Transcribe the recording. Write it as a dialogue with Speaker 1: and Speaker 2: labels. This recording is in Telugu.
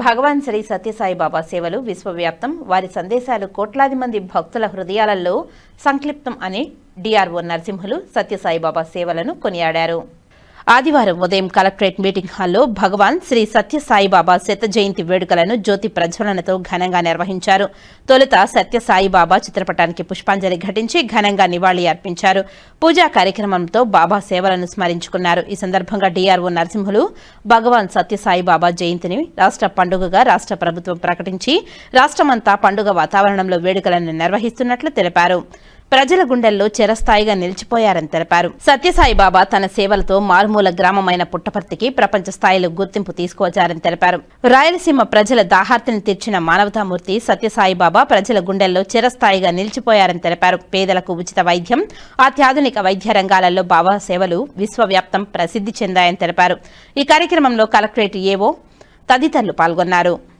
Speaker 1: భగవాన్ శ్రీ సత్యసాయిబాబా సేవలు విశ్వవ్యాప్తం. వారి సందేశాలు కోట్లాది మంది భక్తుల హృదయాలలో సంక్లిప్తం అని డిఆర్ఓ నరసింహులు సత్యసాయిబాబా సేవలను కొనియాడారు. ఆదివారం ఉదయం కలెక్టరేట్ మీటింగ్ హాల్లో భగవాన్ శ్రీ సత్యసాయిబాబా శత జయంతి వేడుకలను జ్యోతి ప్రజ్వలనతో ఘనంగా నిర్వహించారు. తొలుత సత్యసాయిబాబా చిత్రపటానికి పుష్పాంజలి ఘటించి ఘనంగా నివాళి అర్పించారు. పూజా కార్యక్రమంతో బాబా సేవలను స్మరించుకున్నారు. ఈ సందర్భంగా డీఆర్ఓ నరసింహులు భగవాన్ సత్యసాయిబాబా జయంతిని రాష్ట్ర పండుగగా రాష్ట్ర ప్రభుత్వం ప్రకటించి రాష్ట్రమంతా పండుగ వాతావరణంలో వేడుకలను నిర్వహిస్తున్నట్లు తెలిపారు. ప్రజల గుండెల్లో చిరస్థాయిగా నిలిచిపోయారని తెలిపారు. సత్యసాయి బాబా తన సేవలతో మారుమూల గ్రామమైన పుట్టపర్తికి ప్రపంచ స్థాయిలో గుర్తింపు తీసుకువచ్చారని తెలిపారు. రాయలసీమ ప్రజల దాహార్తిని తీర్చిన మానవతామూర్తి సత్యసాయి బాబా ప్రజల గుండెల్లో చిరస్థాయిగా నిలిచిపోయారని తెలిపారు. పేదలకు ఉచిత వైద్యం అత్యాధునిక వైద్య రంగాలలో బాబా సేవలు విశ్వవ్యాప్తం ప్రసిద్ధి చెందాయని తెలిపారు. ఈ కార్యక్రమంలో కలెక్టరేట్ ఏవో తదితరులు పాల్గొన్నారు.